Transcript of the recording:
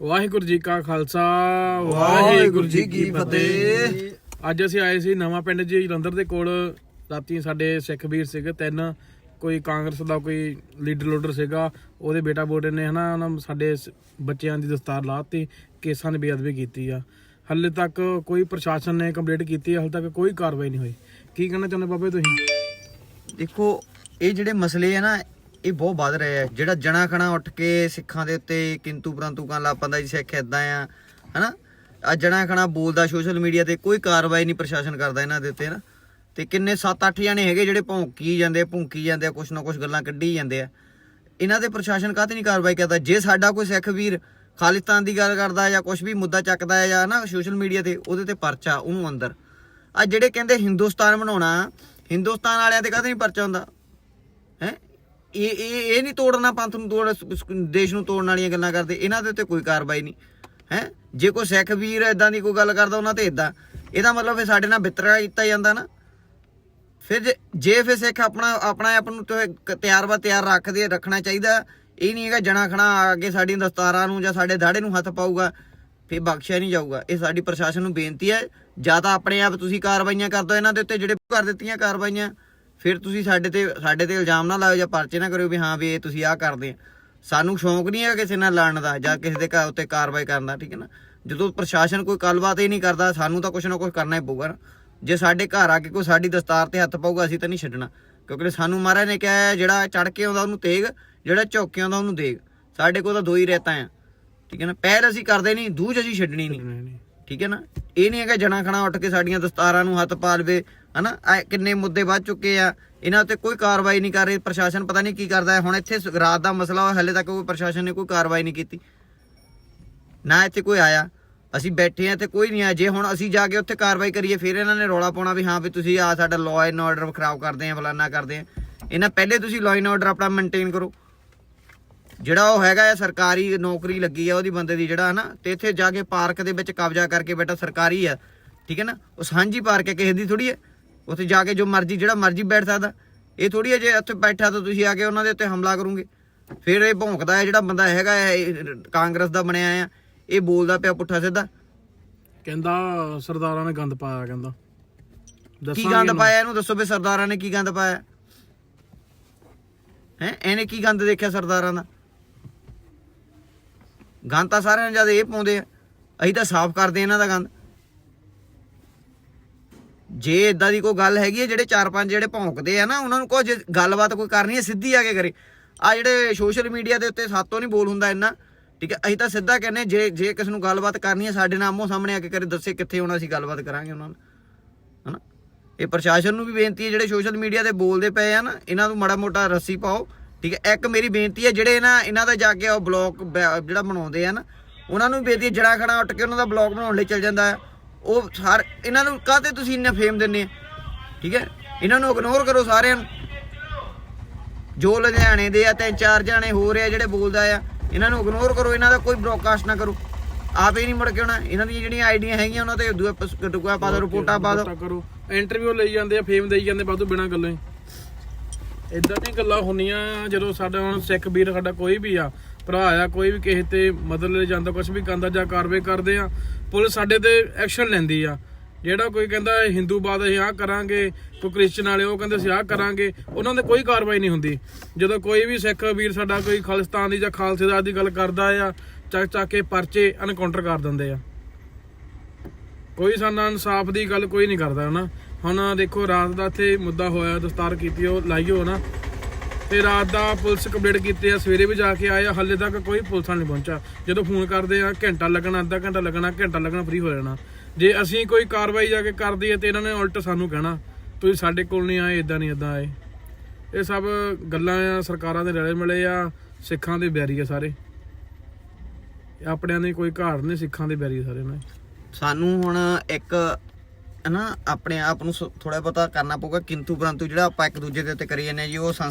ਵਾਹਿਗੁਰੂ ਜੀ ਕਾ ਖਾਲਸਾ ਵਾਹਿਗੁਰੂ ਜੀ ਕੀ ਫਤਿਹ। ਅੱਜ ਅਸੀਂ ਆਏ ਸੀ ਨਵਾਂ ਪਿੰਡ ਜੀ ਜਲੰਧਰ ਦੇ ਕੋਲ। ਰਾਤੀ ਸਾਡੇ ਸਿੱਖ ਵੀਰ ਸੀਗੇ ਤਿੰਨ। ਕੋਈ ਕਾਂਗਰਸ ਦਾ ਕੋਈ ਲੀਡਰ ਲੋਡਰ ਸੀਗਾ। ਉਹਦੇ ਬੇਟਾ ਬੋਟੇ ਨੇ ਹਨਾ ਉਹਨਾਂ ਸਾਡੇ ਬੱਚਿਆਂ ਦੀ ਦਸਤਾਰ ਲਾਤੀ ਕੇਸਾਂ ਦੀ ਬੇਅਦਬੀ ਕੀਤੀ ਆ। ਹੱਲੇ ਤੱਕ ਕੋਈ ਪ੍ਰਸ਼ਾਸਨ ਨੇ ਕੰਪਲੀਟ ਕੀਤੀ ਆ ਹੱਲੇ ਤੱਕ ਕੋਈ ਕਾਰਵਾਈ ਨਹੀਂ ਹੋਈ। ਕੀ ਕਹਿਣਾ ਚਾਹੁੰਦੇ ਬਾਬੇ ਤੁਸੀਂ? ਦੇਖੋ ਇਹ ਜਿਹੜੇ ਮਸਲੇ ਆ ਨਾ ਇਹ ਬਹੁਤ ਵੱਧ ਰਹੇ ਆ ਜਿਹੜਾ ਜਣਾ ਖਣਾ ਉੱਠ ਕੇ ਸਿੱਖਾਂ ਦੇ ਉੱਤੇ ਕਿੰਤੂ ਪਰੰਤੂ ਕਰਨ ਲੱਗ ਪੈਂਦਾ ਜੀ ਸਿੱਖ ਇਦਾਂ ਆ ਹਨਾ? ਆ ਜਣਾ ਖਣਾ ਬੋਲਦਾ ਸੋਸ਼ਲ ਮੀਡੀਆ ਤੇ ਕੋਈ ਕਾਰਵਾਈ ਨਹੀਂ ਪ੍ਰਸ਼ਾਸਨ ਕਰਦਾ ਇਹਨਾਂ ਦੇ ਉੱਤੇ ਨਾ। ਤੇ ਕਿੰਨੇ 7-8 ਜਣੇ ਹੈਗੇ ਜਿਹੜੇ ਭੌਂਕੀ ਜਾਂਦੇ ਆ, ਭੁੰਕੀ ਜਾਂਦੇ ਆ ਕੁਛ ਨਾ ਕੁਛ ਗੱਲਾਂ ਕੱਢੀ ਜਾਂਦੇ ਆ। ਇਹਨਾਂ ਤੇ ਪ੍ਰਸ਼ਾਸਨ ਕਾਹਤੇ ਨਹੀਂ ਕਾਰਵਾਈ ਕਰਦਾ? ਜੇ ਸਾਡਾ ਕੋਈ ਸਿੱਖ ਵੀਰ ਖਾਲਿਸਤਾਨ ਦੀ ਗੱਲ ਕਰਦਾ ਜਾਂ ਕੁਛ ਵੀ ਮੁੱਦਾ ਚੱਕਦਾ ਹੈ ਜਾਂ ਨਾ ਸੋਸ਼ਲ ਮੀਡੀਆ ਤੇ ਉਹਦੇ ਤੇ ਪਰਚਾ ਉਹਨੂੰ ਅੰਦਰ। ਆ ਜਿਹੜੇ ਕਹਿੰਦੇ ਹਿੰਦੁਸਤਾਨ ਬਣਾਉਣਾ ਹਿੰਦੁਸਤਾਨ ਵਾਲਿਆਂ ਤੇ ਕਾਹਦੇ ਨਹੀਂ ਪਰਚਾ ਹੁੰਦਾ? ਹੈ? ਇਹ ਇਹ ਇਹ ਨਹੀਂ ਤੋੜਨਾ ਪੰਥ ਨੂੰ ਤੋੜ ਦੇਸ਼ ਨੂੰ ਤੋੜਨ ਵਾਲੀਆਂ ਗੱਲਾਂ ਕਰਦੇ, ਇਹਨਾਂ ਦੇ ਉੱਤੇ ਕੋਈ ਕਾਰਵਾਈ ਨਹੀਂ, ਹੈ? ਜੇ ਕੋਈ ਸਿੱਖ ਵੀਰ ਇਦਾਂ ਦੀ ਕੋਈ ਗੱਲ ਕਰਦਾ, ਉਹਨਾਂ ਤੇ ਇਦਾਂ ਇਹਦਾ ਮਤਲਬ ਫਿਰ ਸਾਡੇ ਨਾਲ ਬਿਤਰਾ ਕੀਤਾ ਜਾਂਦਾ ਨਾ। ਫਿਰ ਜੇ- ਜੇ ਫਿਰ ਸਿੱਖ ਆਪਣਾ ਆਪਣਾ ਆਪ ਨੂੰ ਤੇ ਤਿਆਰ ਬਾ ਤਿਆਰ ਰੱਖਦੇ, ਰੱਖਣਾ ਚਾਹੀਦਾ। ਇਹ ਨਹੀਂ ਹੈਗਾ ਜਣਾ ਖਣਾ ਆ ਕੇ ਸਾਡੀ ਦਸਤਾਰਾਂ ਨੂੰ ਜਾਂ ਸਾਡੇ ਦਾੜੇ ਨੂੰ ਹੱਥ ਪਾਊਗਾ, ਫਿਰ ਬਖਸ਼ਿਆ ਨਹੀਂ ਜਾਊਗਾ। ਇਹ ਸਾਡੀ ਪ੍ਰਸ਼ਾਸਨ ਨੂੰ ਬੇਨਤੀ ਹੈ, ਜਾਂ ਤਾਂ ਆਪਣੇ ਆਪ ਤੁਸੀਂ ਕਾਰਵਾਈਆਂ ਕਰ ਦਿਓ ਇਹਨਾਂ ਦੇ ਉੱਤੇ ਜਿਹੜੇ ਕਰ ਦਿੱਤੀਆਂ ਕਾਰਵਾਈਆਂ। ਫਿਰ ਤੁਸੀਂ ਸਾਡੇ ਤੇ ਸਾਡੇ ਤੇ ਇਲਜ਼ਾਮ ਨਾ ਲਾਓ ਜਾਂ ਪਰਚੇ ਨਾ ਕਰਿਓ ਵੀ ਹਾਂ ਵੀ ਇਹ ਤੁਸੀਂ ਆਹ ਕਰਦੇ ਆ। ਸਾਨੂੰ ਸ਼ੌਂਕ ਨਹੀਂ ਹੈ ਕਿਸੇ ਨਾਲ ਲੜਨ ਦਾ ਜਾਂ ਕਿਸੇ ਦੇ ਘਰ ਉੱਤੇ ਕਾਰਵਾਈ ਕਰਨ ਦਾ, ਠੀਕ ਹੈ ਨਾ? ਜਦੋਂ ਪ੍ਰਸ਼ਾਸਨ ਕੋਈ ਗੱਲਬਾਤ ਹੀ ਨਹੀਂ ਕਰਦਾ, ਸਾਨੂੰ ਤਾਂ ਕੁਛ ਨਾ ਕੁਛ ਕਰਨਾ ਹੀ ਪਊਗਾ ਨਾ। ਜੇ ਸਾਡੇ ਘਰ ਆ ਕੇ ਕੋਈ ਸਾਡੀ ਦਸਤਾਰ ਤੇ ਹੱਥ ਪਾਊਗਾ, ਅਸੀਂ ਤਾਂ ਨਹੀਂ ਛੱਡਣਾ। ਕਿਉਂਕਿ ਸਾਨੂੰ ਮਹਾਰਾਜ ਨੇ ਕਿਹਾ ਹੈ, ਜਿਹੜਾ ਚੜ ਕੇ ਆਉਂਦਾ ਉਹਨੂੰ ਤੇਗ, ਜਿਹੜਾ ਝੁੱਕ ਕੇ ਆਉਂਦਾ ਉਹਨੂੰ ਦੇਗ। ਸਾਡੇ ਕੋਲ ਤਾਂ ਦੋ ਹੀ ਰਹਿਤਾ ਆ, ਠੀਕ ਹੈ ਨਾ? ਪਹਿਲ ਅਸੀਂ ਕਰਦੇ ਨਹੀਂ, ਦੂਜ ਅਸੀਂ ਛੱਡਣੀ ਨਹੀਂ। ਠੀਕ ਹੈ ਨਾ? ਇਹ ਨਹੀਂ ਹੈਗਾ ਜਣਾ ਖਣਾ ਉੱਠ ਕੇ ਸਾਡੀਆਂ ਦਸਤਾਰਾਂ ਨੂੰ ਹੱਥ ਪਾ ਲਵੇ, ਹਨਾ? ਆਹ ਕਿੰਨੇ ਮੁੱਦੇ ਵੱਧ ਚੁੱਕੇ ਆ। ਇਹਨਾਂ ਉੱਤੇ ਕੋਈ ਕਾਰਵਾਈ ਨਹੀਂ ਕਰ ਰਹੀ। ਪ੍ਰਸ਼ਾਸਨ ਪਤਾ ਨਹੀਂ ਕੀ ਕਰਦਾ ਹੈ। ਹੁਣ ਇੱਥੇ ਰਾਤ ਦਾ ਮਸਲਾ ਹੋਇਆ, ਹਲੇ ਤੱਕ ਕੋਈ ਪ੍ਰਸ਼ਾਸਨ ਨੇ ਕੋਈ ਕਾਰਵਾਈ ਨਹੀਂ ਕੀਤੀ। ਨਾ ਇੱਥੇ ਕੋਈ ਆਇਆ। ਅਸੀਂ ਬੈਠੇ ਆ ਤੇ ਕੋਈ ਨਹੀਂ ਆਇਆ। ਜੇ ਹੁਣ ਅਸੀਂ ਜਾ ਕੇ ਉੱਥੇ ਕਾਰਵਾਈ ਕਰੀਏ, ਫਿਰ ਇਹਨਾਂ ਨੇ ਰੌਲਾ ਪਾਉਣਾ ਵੀ ਹਾਂ ਵੀ ਤੁਸੀਂ ਆ ਸਾਡਾ ਲਾਅ ਐਂਡ ਆਰਡਰ ਖਰਾਬ ਕਰਦੇ ਆ, ਫਲਾਨਾ ਕਰਦੇ ਆ। ਇਹਨਾਂ, ਪਹਿਲੇ ਤੁਸੀਂ ਲਾਅ ਐਂਡ ਆਰਡਰ ਆਪਣਾ ਮੇਨਟੇਨ ਕਰੋ। ਜਿਹੜਾ ਉਹ ਹੈਗਾ ਆ ਸਰਕਾਰੀ ਨੌਕਰੀ ਲੱਗੀ ਆ ਉਹਦੀ ਬੰਦੇ ਦੀ ਜਿਹੜਾ ਹਨਾ ਤੇ ਇੱਥੇ ਜਾ ਕੇ ਪਾਰਕ ਦੇ ਵਿੱਚ ਕਬਜ਼ਾ ਕਰਕੇ ਬੈਠਾ ਸਰਕਾਰੀ ਆ ਠੀਕ ਹੈ ਨਾ? ਉਹ ਸਾਂਝੀ ਪਾਰਕ ਹੈ ਕਿਸੇ ਦੀ ਥੋੜੀ ਹੈ। ਉੱਥੇ ਜਾ ਕੇ ਜੋ ਮਰਜ਼ੀ ਜਿਹੜਾ ਮਰਜ਼ੀ ਬੈਠ ਸਕਦਾ। ਇਹ ਥੋੜੀ ਹੈ ਜੇ ਉੱਥੇ ਬੈਠਾ ਤਾਂ ਤੁਸੀਂ ਆ ਕੇ ਉਹਨਾਂ ਦੇ ਉੱਤੇ ਹਮਲਾ ਕਰੋਗੇ। ਫਿਰ ਇਹ ਭੌਂਕਦਾ ਹੈ ਜਿਹੜਾ ਬੰਦਾ ਹੈਗਾ ਹੈ, ਇਹ ਕਾਂਗਰਸ ਦਾ ਬਣਿਆ ਆ ਇਹ ਬੋਲਦਾ ਪਿਆ ਪੁੱਠਾ ਸਿੱਧਾ। ਕਹਿੰਦਾ ਸਰਦਾਰਾਂ ਨੇ ਗੰਦ ਪਾਇਆ ਕਹਿੰਦਾ। ਕੀ ਗੰਦ। ਪਾਇਆ ਇਹਨੂੰ? ਦੱਸੋ ਵੀ ਸਰਦਾਰਾਂ ਨੇ ਕੀ ਗੰਦ ਪਾਇਆ? ਹੈ? ਇਹਨੇ ਕੀ ਗੰਦ ਦੇਖਿਆ ਸਰਦਾਰਾਂ ਦਾ? ਗੰਦ ਤਾਂ ਸਾਰਿਆਂ ਨੂੰ ਜਦ ਇਹ ਪਾਉਂਦੇ ਆ। ਅਸੀਂ ਤਾਂ ਸਾਫ਼ ਕਰਦੇ ਇਹਨਾਂ ਦਾ ਗੰਦ। ਜੇ ਇਦਾਂ ਦੀ ਕੋਈ ਗੱਲ ਹੈਗੀ ਹੈ ਜਿਹੜੇ ਚਾਰ ਪੰਜ ਜਿਹੜੇ ਭੌਂਕਦੇ ਆ ਨਾ, ਉਹਨਾਂ ਨੂੰ ਕੋਈ ਗੱਲਬਾਤ ਕੋਈ ਕਰਨੀ ਹੈ ਸਿੱਧੀ ਆ ਕੇ ਕਰੇ। ਆ ਜਿਹੜੇ ਸੋਸ਼ਲ ਮੀਡੀਆ ਦੇ ਉੱਤੇ ਸਾਤੋਂ ਨਹੀਂ ਬੋਲ ਹੁੰਦਾ ਇੰਨਾ, ਠੀਕ ਹੈ ਅਸੀਂ ਤਾਂ ਸਿੱਧਾ ਕਹਿੰਦੇ ਜੇ ਜੇ ਕਿਸ ਨੂੰ ਗੱਲਬਾਤ ਕਰਨੀ ਹੈ ਸਾਡੇ ਨਾਲ ਆਮੋ ਸਾਹਮਣੇ ਆ ਕੇ ਕਰੇ, ਦੱਸੇ ਕਿੱਥੇ ਹੋਣਾ ਅਸੀਂ ਗੱਲਬਾਤ ਕਰਾਂਗੇ ਉਹਨਾਂ ਨਾਲ। ਹਨਾ? ਇਹ ਪ੍ਰਸ਼ਾਸਨ ਨੂੰ ਵੀ ਬੇਨਤੀ ਹੈ ਜਿਹੜੇ ਸੋਸ਼ਲ ਮੀਡੀਆ ਤੇ ਬੋਲਦੇ ਪਏ ਆ ਨਾ, ਇਹਨਾਂ ਨੂੰ ਮਾੜਾ ਮੋਟਾ ਰੱਸੀ ਪਾਓ। ਠੀਕ ਹੈ, ਇੱਕ ਮੇਰੀ ਬੇਨਤੀ ਹੈ, ਜਿਹੜੇ ਨਾ ਇਹਨਾਂ ਦਾ ਜਾ ਕੇ ਉਹ ਬਲੌਗ ਜਿਹੜਾ ਬਣਾਉਂਦੇ ਆ ਉਹਨਾਂ ਨੂੰ ਬੇਨਤੀ ਜੜਾ ਖੜਾ ਉੱਟ ਕੇ ਉਹਨਾਂ ਦਾ ਬਲੌਗ ਬਣਾਉਣ ਲਈ ਚੱਲ ਜਾਂਦਾ ਹੈ। ਉਹ ਸਾਰ, ਇਹਨਾਂ ਨੂੰ ਕਾਹਤੇ ਤੁਸੀਂ ਇੰਨਾ ਫੇਮ ਦਿੰਦੇ ਠੀਕ ਹੈ, ਇਹਨਾਂ ਨੂੰ ਇਗਨੋਰ ਕਰੋ ਸਾਰਿਆਂ ਨੂੰ। ਜੋ ਲੁਧਿਆਣੇ ਦੇ ਆ, ਤਿੰਨ ਚਾਰ ਜਾਣੇ ਹੋ ਰਹੇ ਆ ਜਿਹੜੇ ਬੋਲਦਾ ਆ, ਇਹਨਾਂ ਨੂੰ ਇਗਨੋਰ ਕਰੋ, ਇਹਨਾਂ ਦਾ ਕੋਈ ਬ੍ਰੋਡਕਾਸਟ ਨਾ ਕਰੋ। ਆਪ ਹੀ ਨਹੀਂ ਮੁੜ ਕੇ ਆਉਣਾ, ਇਹਨਾਂ ਦੀਆਂ ਜਿਹੜੀਆਂ ਆਈਡੀਆਂ ਹੈਗੀਆਂ, ਉਹਨਾਂ ਤੇ ਦੂਆ ਪਾ ਦਿਓ ਰਿਪੋਰਟਾਂ ਪਾ ਦਿਓ ਇੰਟਰਵਿਊ ਲਈ ਜਾਂਦੇ ਆ ਫੇਮ ਦੇਈ ਜਾਂਦੇ ਬਾਅਦੋਂ ਬਿਨਾਂ ਗੱਲੋਂ ਇਦਾਂ ਦੀਆਂ ਗੱਲਾਂ ਹੁੰਦੀਆਂ ਜਦੋਂ ਸਾਡਾ ਹੁਣ ਸਿੱਖ ਵੀਰ ਸਾਡਾ ਕੋਈ ਵੀ ਆ, ਭਰਾ ਆ, ਕੋਈ ਵੀ ਕਿਸੇ ਤੇ ਮਦਦ ਲੈ ਜਾਂਦਾ ਕੁਝ ਵੀ ਕਹਿੰਦਾ ਜਾਂ ਕਾਰਵਾਈ ਕਰਦੇ ਆ, ਪੁਲਿਸ ਸਾਡੇ ਤੇ ਐਕਸ਼ਨ ਲੈਂਦੀ ਆ। ਜਿਹੜਾ ਕੋਈ ਕਹਿੰਦਾ ਹਿੰਦੂ ਬਾਦ ਅਸੀਂ ਆਹ ਕਰਾਂਗੇ, ਕੋਈ ਕ੍ਰਿਸਚਨ ਵਾਲੇ ਉਹ ਕਹਿੰਦੇ ਅਸੀਂ ਆਹ ਕਰਾਂਗੇ, ਉਹਨਾਂ ਦੇ ਕੋਈ ਕਾਰਵਾਈ ਨਹੀਂ ਹੁੰਦੀ। ਜਦੋਂ ਕੋਈ ਵੀ ਸਿੱਖ ਵੀਰ ਸਾਡਾ ਕੋਈ ਖਾਲਿਸਤਾਨ ਦੀ ਜਾਂ ਖਾਲਸੇਦਾਰ ਦੀ ਗੱਲ ਕਰਦਾ ਆ, ਚੱਕ ਚੱਕ ਕੇ ਪਰਚੇ ਐਨਕਾਊਂਟਰ ਕਰ ਦਿੰਦੇ ਆ। ਕੋਈ ਸਾਡਾ ਇਨਸਾਫ ਦੀ ਗੱਲ ਕੋਈ ਨਹੀਂ ਕਰਦਾ, ਹਨਾ? ਹੁਣ ਦੇਖੋ, ਰਾਤ ਦਾ ਇੱਥੇ ਮੁੱਦਾ ਹੋਇਆ ਦਸਤਾਰ ਕੀਤੀ ਉਹ ਲਾਈਓ ਨਾ। ਤੇ ਰਾਤ ਦਾ ਪੁਲਿਸ ਕੰਪਲੀਟ ਕੀਤੀ ਆ, ਸਵੇਰੇ ਵੀ ਜਾ ਕੇ ਆਏ ਆ, ਹੱਲੇ ਤੱਕ ਕੋਈ ਪੁਲਿਸ ਵਾਲਾ ਨਹੀਂ ਪਹੁੰਚਾ ਜਦੋਂ ਫੋਨ ਕਰਦੇ ਆ, ਘੰਟਾ ਲੱਗਣਾ, ਅੱਧਾ ਘੰਟਾ ਲੱਗਣਾ ਘੰਟਾ ਲੱਗਣਾ ਫ੍ਰੀ ਹੋ ਜਾਣਾ। ਜੇ ਅਸੀਂ ਕੋਈ ਕਾਰਵਾਈ ਜਾ ਕੇ ਕਰ ਦਈਏ ਤੇ ਇਹਨਾਂ ਨੇ ਉਲਟ ਸਾਨੂੰ ਕਹਿਣਾ, ਤੁਸੀਂ ਸਾਡੇ ਕੋਲ ਨਹੀਂ ਆਏ ਇਦਾਂ ਨਹੀਂ ਇਦਾਂ ਆਏ। ਇਹ ਸਭ ਗੱਲਾਂ ਆ, ਸਰਕਾਰਾਂ ਦੇ ਰਲੇ ਮਿਲੇ ਆ, ਸਿੱਖਾਂ ਦੇ ਬੈਰੀ ਆ ਸਾਰੇ। ਆਪਣਿਆਂ ਦੀ ਕੋਈ ਘਾੜ ਨਹੀਂ, ਸਿੱਖਾਂ ਦੇ ਬੈਰੀ ਆ ਸਾਰੇ ਨੇ ਸਾਨੂੰ ਹੁਣ ਇੱਕ ਹਨਾ, ਆਪਣੇ ਆਪ ਨੂੰ ਥੋੜਾ ਬਹੁਤਾ ਕਰਨਾ ਪਊਗਾ ਕਿੰਤੂ ਪਰੰਤੂ ਜਿਹੜਾ ਆਪਾਂ ਇੱਕ ਦੂਜੇ ਦੇ ਉੱਤੇ ਕਰੀ ਜਾਂਦੇ ਹਾਂ ਜੀ, ਉਹ ਸੰਸ